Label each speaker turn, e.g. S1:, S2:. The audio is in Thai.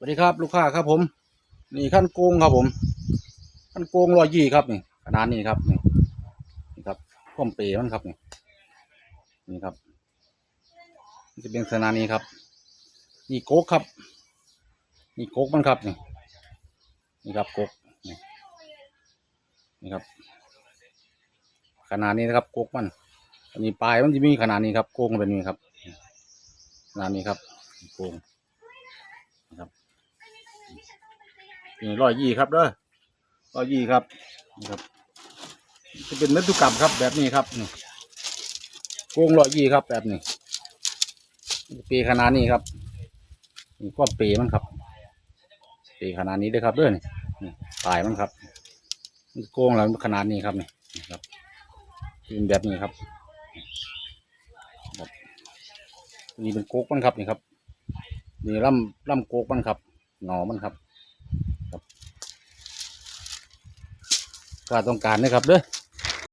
S1: สวัสดีครับ ลูกค้าครับผม นี่ขั้นโกงครับผมขั้นโกงรอยยี่ครับนี่ขนาดนี้ครับนี่นี่ครับข้อมเปรมันครับนี่นี่ครับจะเป็นขนาดนี้ครับ นี่โกกครับ นี่โกกมันครับนี่นี่ครับโกกนี่นี่ครับ ขนาดนี้นะครับโกกมันอันนี้ปลายมันจะมีขนาดนี้ครับโกงเป็นนี้ครับขนาดนี้ครับโกงนะครับ นี่ร้อยยี่ครับเด้อร้อยยี่ครับนี่ครับจะเป็นเม็ดตุกรรมครับ แบบนี้ครับนี่โกงร้อยยี่ครับ แบบนี้ปีขนาดนี้ครับนี่ก็ปีมันครับปีขนาดนี้ด้วยครับเด้อนี่นี่ปลายมันครับมันโกงแล้วขนาดนี้ครับนี่นครับเป็นแบบนี้ครับครับนี่เป็นโกกมันครับนี่ครับนี่ล่ำล่ำโกกมันครับหนอมันครับ ก็ต้องการนะครับเด้อ